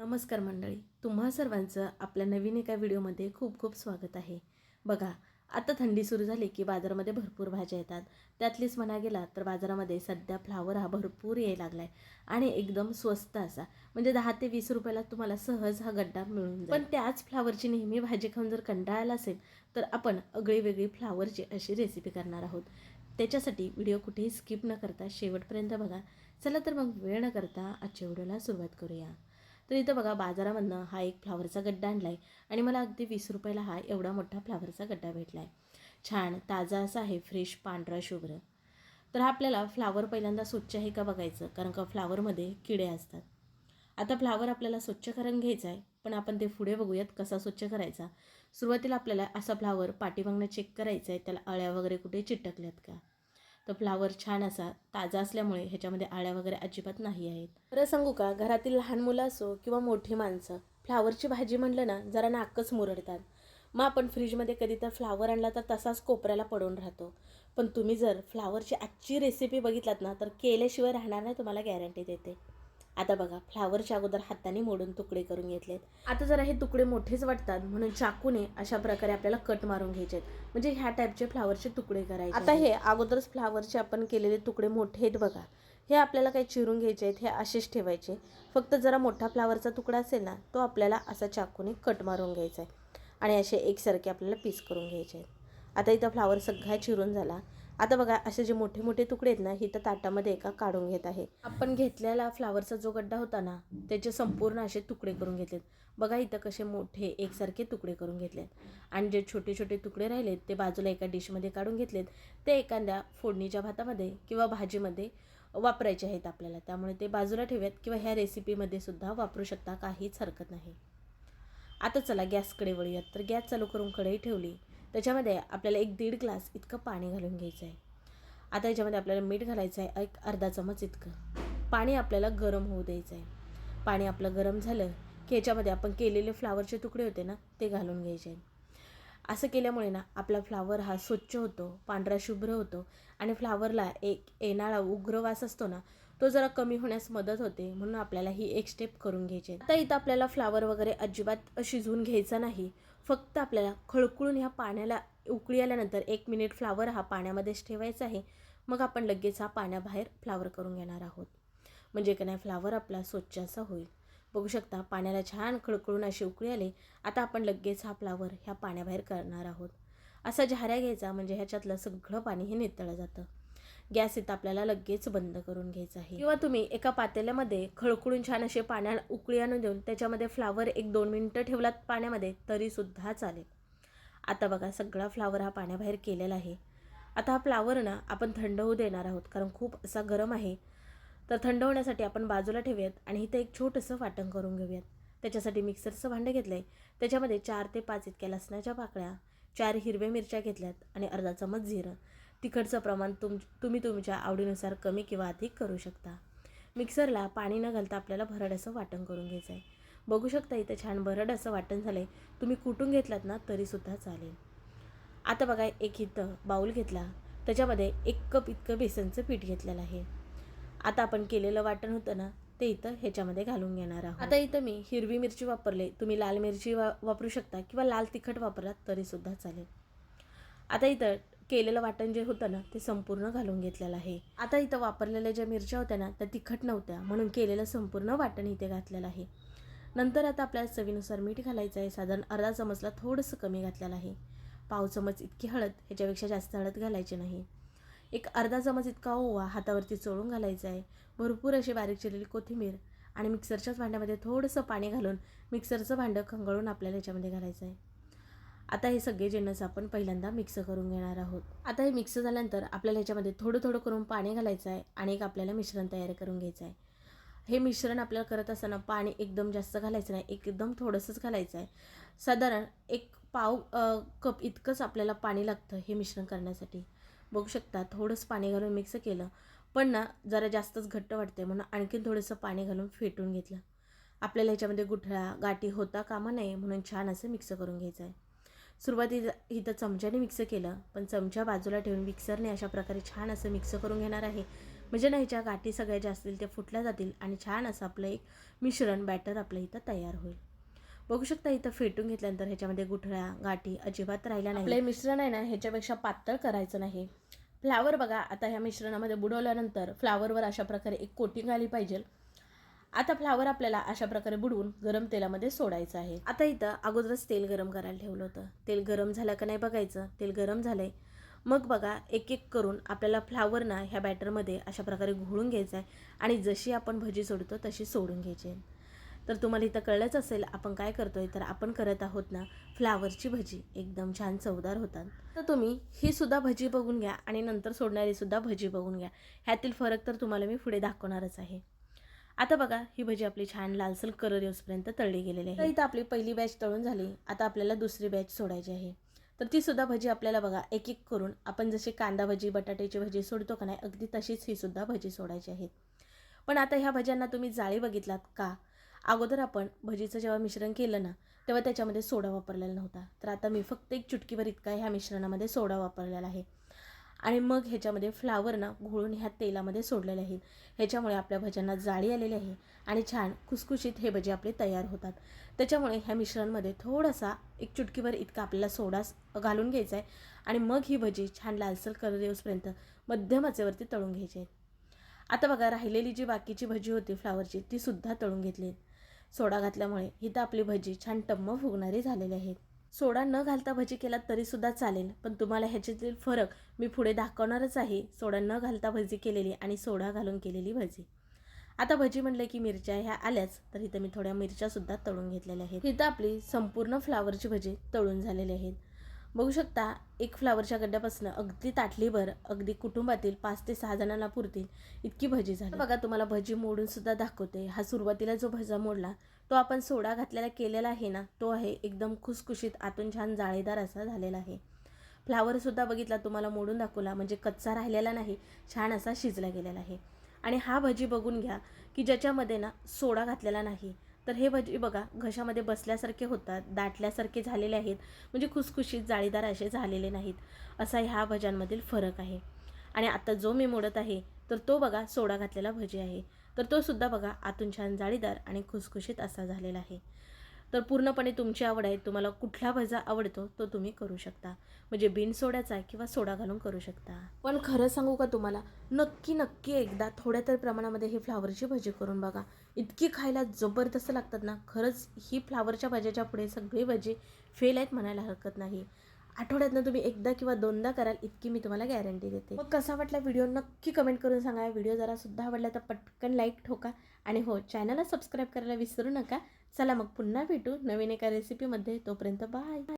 नमस्कार मंडळी तुम्हा सर्वांचं आपल्या नवीन एका व्हिडिओमध्ये खूप खूप स्वागत आहे. बघा आता थंडी सुरू झाली की बाजारामध्ये भरपूर भाज्या येतात. त्यातलीच म्हणा गेला तर बाजारामध्ये सध्या फ्लावर हा भरपूर यायला लागला आहे आणि एकदम स्वस्त असा. म्हणजे दहा ते वीस रुपयाला तुम्हाला सहज हा गड्डा मिळून पण त्याच फ्लावरची नेहमी भाजी खाऊन जर कंटाळायला असेल तर आपण आगळी वेगळी फ्लावरची अशी रेसिपी करणार आहोत. त्याच्यासाठी व्हिडिओ कुठेही स्किप न करता शेवटपर्यंत बघा. चला तर मग वेळ न करता आजच्या व्हिडिओला सुरुवात करूया. तर इथं बघा बाजारामधनं हा एक फ्लावरचा गड्डा आणला आहे आणि मला अगदी वीस रुपयाला हा एवढा मोठा फ्लावरचा गड्डा भेटला आहे छान ताजा असा आहे फ्रेश पांढरा शुभ्र. तर हा आपल्याला फ्लावर पहिल्यांदा स्वच्छ आहे का बघायचं? कारण का फ्लावरमध्ये किडे असतात. आता फ्लावर आपल्याला स्वच्छ करून घ्यायचा आहे पण आपण ते पुढे बघूयात कसा स्वच्छ करायचा. सुरुवातीला आपल्याला असा फ्लावर पाठीमागनं चेक करायचा आहे त्याला अळ्या वगैरे कुठे चिटकल्यात का? तो फ्लावर छान असा ताजा असल्यामुळे ह्याच्यामध्ये आळ्या वगैरे अजिबात नाही आहेत. खरं सांगू का घरातील लहान मुलं असो किंवा मोठी माणसं फ्लावरची भाजी म्हणलं ना जरा नाकच मुरडतात. मग आपण फ्रीजमध्ये कधी तर फ्लावर आणला तर तसाच कोपऱ्याला पडून राहतो. पण तुम्ही जर फ्लावरची आजची रेसिपी बघितलात ना तर केल्याशिवाय राहणार नाही तुम्हाला गॅरंटी देते. आता बघा फ्लावरच्या अगोदर हाताने मोडून तुकडे करून घेतलेत. आता जरा हे तुकडे मोठेच वाटतात म्हणून चाकूने अशा प्रकारे आपल्याला कट मारून घ्यायचे म्हणजे ह्या टाईपचे फ्लावरचे तुकडे करायचे आता हे अगोदरच फ्लावरचे आपण केलेले तुकडे मोठे आहेत बघा. हे आपल्याला काही चिरून घ्यायचे आहेत हे असेच ठेवायचे. फक्त जरा मोठा फ्लावरचा तुकडा असेल ना तो आपल्याला असा चाकूने कट मारून घ्यायचा आहे. आणि असे एकसारखे आपल्याला पीस करून घ्यायचे आहेत. आता इथं फ्लावर सगळा चिरून झाला. आता बघा असे जे मोठे मोठे तुकडे आहेत ना ही तर ताटामध्ये एका काढून घेत आहे. आपण घेतलेला फ्लावरचा जो गड्डा होता ना त्याचे संपूर्ण असे तुकडे करून घेतलेत. बघा इथं कसे मोठे एकसारखे तुकडे करून घेतलेत. आणि जे छोटे छोटे तुकडे राहिलेत ते बाजूला एका डिशमध्ये काढून घेतलेत. ते एखाद्या फोडणीच्या भातामध्ये किंवा भाजीमध्ये वापरायचे आहेत आपल्याला. त्यामुळे ते बाजूला ठेवूयात किंवा ह्या रेसिपीमध्ये सुद्धा वापरू शकता काहीच हरकत नाही. आता चला गॅसकडे वळूयात. तर गॅस चालू करून कढई ठेवली. त्याच्यामध्ये आपल्याला एक दीड ग्लास इतकं पाणी घालून घ्यायचं आहे. आता याच्यामध्ये आपल्याला मीठ घालायचं आहे एक अर्धा चमच इतकं. पाणी आपल्याला गरम होऊ द्यायचं आहे. पाणी आपलं गरम झालं की याच्यामध्ये आपण केलेले फ्लावरचे तुकडे होते ना ते घालून घ्यायचे असं केल्यामुळे ना आपला फ्लावर हा स्वच्छ होतो पांढरा शुभ्र होतो आणि फ्लावरला एक येणारा उग्र वास असतो ना तो जरा कमी होण्यास मदत होते म्हणून आपल्याला ही एक स्टेप करून घ्यायची आता इथं आपल्याला फ्लावर वगैरे अजिबात शिजवून घ्यायचा नाही. फक्त आपल्याला खळकुळून ह्या पाण्याला उकळी आल्यानंतर एक मिनिट फ्लावर हा पाण्यामध्येच ठेवायचा आहे. मग आपण लगेच हा पाण्याबाहेर फ्लावर करून घेणार आहोत. म्हणजे का नाही फ्लावर आपला स्वच्छ असा होईल. बघू शकता पाण्याला छान खळखळून अशी उकळी आले. आता आपण लगेच हा फ्लावर ह्या पाण्याबाहेर करणार आहोत. असा झाऱ्या घ्यायचा म्हणजे ह्याच्यातलं सगळं पाणी हे नितळलं जातं. गॅस इथं आपल्याला लगेच बंद करून घ्यायचं आहे. किंवा तुम्ही एका पातेल्यामध्ये खळखळून छान असे पाण्या उकळी आणून देऊन त्याच्यामध्ये फ्लावर एक दोन मिनटं ठेवलात पाण्यामध्ये तरीसुद्धा चालेल. आता बघा सगळा फ्लावर हा पाण्याबाहेर केलेला आहे. आता हा फ्लावर ना आपण थंड होऊ देणार आहोत कारण खूप असा गरम आहे. तर थंड होण्यासाठी आपण बाजूला ठेवूयात आणि इथं एक छोटंसं वाटण करून घेऊयात. त्याच्यासाठी मिक्सरचं भांडं घेतलं आहे त्याच्यामध्ये चार ते पाच इतक्या लसणाच्या पाकळ्या चार हिरव्या मिरच्या घेतल्यात आणि अर्धा चमच जिरं. तिखटचं प्रमाण तुम तुम्ही तुमच्या आवडीनुसार कमी किंवा अधिक करू शकता. मिक्सरला पाणी न घालता आपल्याला भरड असं वाटण करून घ्यायचं आहे बघू शकता इथं छान भरड असं वाटण झालं आहे तुम्ही कुटून घेतलात ना तरीसुद्धा चालेल. आता बघा एक इथं बाऊल घेतला. त्याच्यामध्ये एक कप इतकं बेसनचं पीठ घेतलेलं आहे. आता आपण केलेलं वाटण होतं ना ते इथं ह्याच्यामध्ये घालून घेणार आहोत. आता इथं मी हिरवी मिरची वापरले. तुम्ही लाल मिरची वा वापरू शकता किंवा लाल तिखट वापरलात तरीसुद्धा चालेल. आता इथं केलेलं वाटण जे होतं ना ते संपूर्ण घालून घेतलेलं आहे. आता इथं वापरलेल्या ज्या मिरच्या होत्या ना त्या तिखट नव्हत्या म्हणून केलेलं संपूर्ण वाटण इथे घातलेलं आहे. नंतर आता आपल्याला चवीनुसार मीठ घालायचं आहे. साधारण अर्धा चमचला थोडंसं कमी घातलेलं आहे. पाव चमच इतकी हळद ह्याच्यापेक्षा जास्त हळद घालायची नाही. एक अर्धा चमच इतका ओवा हातावरती चोळून घालायचा आहे. भरपूर अशी बारीक चिरलेली कोथिंबीर आणि मिक्सरच्याच भांड्यामध्ये थोडंसं पाणी घालून मिक्सरचं भांडं खंगळून आपल्याला ह्याच्यामध्ये घालायचं आहे. आता हे सगळे जिन्नस आपण पहिल्यांदा मिक्स करून घेणार आहोत. आता हे मिक्स झाल्यानंतर आपल्याला ह्याच्यामध्ये थोडं थोडं करून पाणी घालायचं आहे आणि एक आपल्याला मिश्रण तयार करून घ्यायचं आहे. हे मिश्रण आपल्याला करत असताना पाणी एकदम जास्त घालायचं नाही एकदम थोडंसंच घालायचं आहे. साधारण एक पाव कप इतकंच आपल्याला पाणी लागतं हे मिश्रण करण्यासाठी. बघू शकता थोडंसं पाणी घालून मिक्स केलं पण ना जरा जास्तच घट्ट वाटते म्हणून आणखीन थोडंसं पाणी घालून फेटून घेतलं. आपल्याला ह्याच्यामध्ये गुठळा गाठी होता कामा नये म्हणून छान असं मिक्स करून घ्यायचं आहे. सुरुवातीला इथं चमच्याने मिक्स केलं. पण चमचा बाजूला ठेवून मिक्सरने अशा प्रकारे छान असं मिक्स करून घेणार आहे. म्हणजे ना ह्याच्या गाठी सगळ्या ज्या असतील ते फुटल्या जातील आणि छान असं आपलं एक मिश्रण बॅटर आपलं इथं तयार होईल. बघू शकता इथं फेटून घेतल्यानंतर ह्याच्यामध्ये गुठळ्या गाठी अजिबात राहिल्या नाही आपलं मिश्रण आहे ना ह्याच्यापेक्षा पातळ करायचं नाही. फ्लावर बघा आता ह्या मिश्रणामध्ये बुडवल्यानंतर फ्लावरवर अशा प्रकारे एक कोटिंग आली पाहिजे. आता फ्लावर आपल्याला अशा प्रकारे बुडवून गरम तेलामध्ये सोडायचं आहे. आता इथं अगोदरच तेल गरम करायला ठेवलं होतं. तेल गरम झालं का नाही बघायचं. तेल गरम झालंय. मग बघा एक एक करून आपल्याला फ्लावर ना ह्या बॅटरमध्ये अशा प्रकारे घोळून घ्यायचं आहे आणि जशी आपण भजी सोडतो तशी सोडून घ्यायची तर तुम्हाला इथं कळलंच असेल आपण काय करतोय? तर आपण करत आहोत ना फ्लावरची भजी. एकदम छान चवदार होतात. तर तुम्ही ही सुद्धा भजी बघून घ्या आणि नंतर सोडणारी सुद्धा भजी बघून घ्या. ह्यातील फरक तर तुम्हाला मी पुढे दाखवणारच आहे. आता बघा ही भजी आपली छान लालसर कलर येऊसपर्यंत तळली गेलेली आहे. तर इथं आपली पहिली बॅच तळून झाली. आता आपल्याला दुसरी बॅच सोडायची आहे. तर ती सुद्धा भजी आपल्याला बघा एक एक करून आपण जशी कांदा भजी बटाट्याची भजी सोडतो का नाही अगदी तशीच ही सुद्धा भजी सोडायची आहे पण आता ह्या भज्यांना तुम्ही जाळी बघितलात का? अगोदर आपण भजीचं जेव्हा मिश्रण केलं ना तेव्हा त्याच्यामध्ये सोडा वापरलेला नव्हता. तर आता मी फक्त एक चुटकीभर इतका ह्या मिश्रणामध्ये सोडा वापरलेला आहे. आणि मग ह्याच्यामध्ये फ्लावर ना घोळून ह्या तेलामध्ये सोडलेले आहेत. ह्याच्यामुळे आपल्या भज्यांना जाळी आलेली आहे आणि छान खुसखुशीत हे भजे आपले तयार होतात. त्याच्यामुळे ह्या मिश्रणमध्ये थोडासा एक चुटकीभर इतका आपल्याला सोडा घालून घ्यायचा आहे आणि मग ही भजी छान लालसर कलर येऊसपर्यंत मध्यम आचेवरती तळून घ्यायची आहेत आता बघा राहिलेली जी बाकीची भजी होती फ्लावरची ती सुद्धा तळून घेतली सोडा घातल्यामुळे इथं आपली भजी छान टम्म फुगणारी झालेली आहेत सोडा न घालता भजी केलात तरीसुद्धा चालेल पण तुम्हाला ह्याच्यातील फरक मी पुढे दाखवणारच आहे. सोडा न घालता भजी केलेली आणि सोडा घालून केलेली भजी. आता भजी म्हटलं की मिरच्या ह्या आल्याच तर इथं मी थोड्या मिरच्यासुद्धा तळून घेतलेल्या आहेत. इथं आपली संपूर्ण फ्लावरची भजी तळून झालेली आहेत. बघू शकता एक फ्लावरच्या गड्ड्यापासून अगदी ताटलीभर अगदी कुटुंबातील पाच ते सहा जणांना पुरतील इतकी भजी झाली. बघा तुम्हाला भजी मोडून सुद्धा दाखवते. हा सुरुवातीला जो भजा मोडला तो आपण सोडा घातलेला केलेला आहे ना तो आहे एकदम खुसखुशीत आतून छान जाळीदार असा झालेला आहे. फ्लावरसुद्धा बघितला तुम्हाला मोडून दाखवला म्हणजे कच्चा राहिलेला नाही छान असा शिजला गेलेला आहे. आणि हा भजी बघून घ्या की ज्याच्यामध्ये ना सोडा घातलेला नाही तर हे भजी बघा घशामध्ये बसल्यासारखे होतात दाटल्यासारखे झालेले आहेत म्हणजे खुसखुशीत जाळीदार असे झालेले नाहीत. असा ह्या भज्यांमधील फरक आहे. आणि आता जो मी मोडत आहे तर तो बघा सोडा घातलेला भजी आहे. तर तो सुद्धा बघा आतून छान जाळीदार आणि खुसखुशीत असा झालेला आहे. तर पूर्णपणे तुमची आवड आहे तुम्हाला कुठला भजा आवडतो तो तुम्ही करू शकता. म्हणजे बिन सोड्याचा किंवा सोडा घालून करू शकता. पण खरं सांगू का तुम्हाला नक्की नक्की एकदा थोड्या तर प्रमाणामध्ये ही फ्लावरची भजी करून बघा. इतकी खायला जबरदस्त लागतात ना खरंच ही फ्लावरच्या भाज्याच्या पुढे सगळी भजी फेल आहेत म्हणायला हरकत नाही. आठवड्यातनं तुम्ही एकदा किंवा दोनदा कराल इतकी मी तुम्हाला गॅरंटी देते. मग कसा वाटला व्हिडिओ नक्की कमेंट करून सांगा. व्हिडिओ जरा सुद्धा आवडला तर पटकन लाईक ठोका. आणि हो चॅनलला सबस्क्राईब करायला विसरू नका. चला मग पुन्हा भेटू नवीन एका रेसिपीमध्ये तोपर्यंत बाय